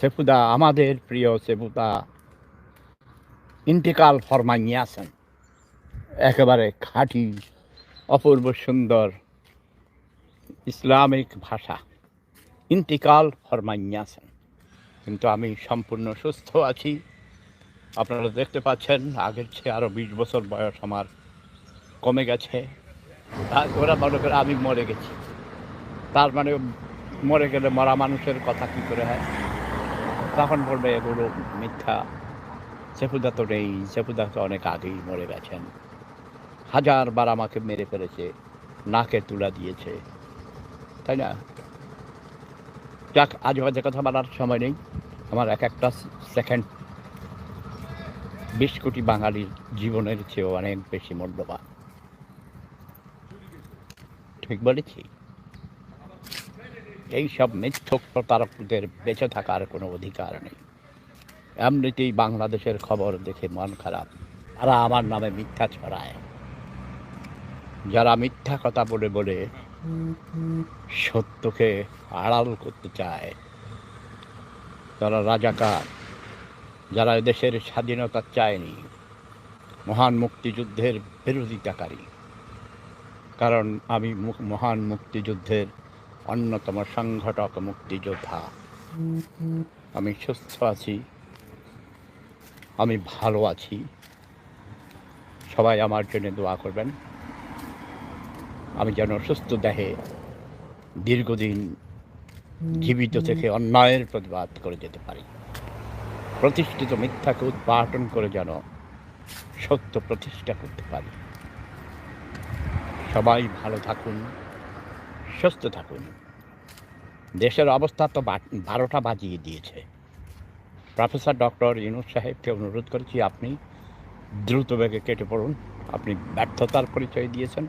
সেফুদা আমাদের প্রিয় সেফুদা ইন্তেকাল ফরমাইয়াছেন। একেবারে খাঁটি, অপূর্ব সুন্দর ইসলামিক ভাষা। ইন্তিকাল ফরমাইয়াছেন। কিন্তু আমি সম্পূর্ণ সুস্থ আছি। আপনারা দেখতে পাচ্ছেন, আগের চেয়ে আরও বিশ বছর বয়স আমার কমে গেছে। ওরা মনে করে আমি মরে গেছি। তার মানে মরে গেলে মরা মানুষের কথা কী করে হয়? তখন বলবে এগুলো মিথ্যা। সেফুদা তো নেই। সেফুদা তো অনেক আগেই মরে গেছেন। হাজারবার আমাকে মেরে ফেলেছে, নাকে তুলা দিয়েছে। তাই না? যাক, আজ বাজে কথা বলার সময় নেই। আমার এক একটা সেকেন্ড বিশ কোটি বাঙালির জীবনের চেয়েও অনেক বেশি মূল্যবান। ঠিক বলেছি? এই সব মিথ্যক প্রতারকদের বেঁচে থাকার কোনো অধিকার নেই। এমনিতেই বাংলাদেশের খবর দেখে মন খারাপ। তারা আমার নামে মিথ্যা ছড়ায়। যারা মিথ্যা কথা বলে বলে সত্যকে আড়াল করতে চায়, তারা রাজাকার। যারা দেশের স্বাধীনতা চায়নি, মহান মুক্তিযুদ্ধের বিরোধিতাকারী। কারণ আমি মহান মুক্তিযুদ্ধের অন্যতম সংগঠক মুক্তিযোদ্ধা। আমি সুস্থ আছি। আমি ভালো আছি। সবাই আমার জন্য দোয়া করবেন। আমি যেন সুস্থ দেহে দীর্ঘদিন জীবিত থেকে অন্যায়ের প্রতিবাদ করে যেতে পারি। প্রতিষ্ঠিত মিথ্যাকে উৎপাটন করে যেন সত্য প্রতিষ্ঠা করতে পারি। সবাই ভালো থাকুন। সুস্থ থাকুন। দেশের অবস্থা তো বারোটা বাজিয়ে দিয়েছে। প্রফেসর ডক্টর ইনুস সাহেবকে অনুরোধ করেছি, আপনি দ্রুত বেগে কেটে পড়ুন। আপনি ব্যর্থতার পরিচয় দিয়েছেন।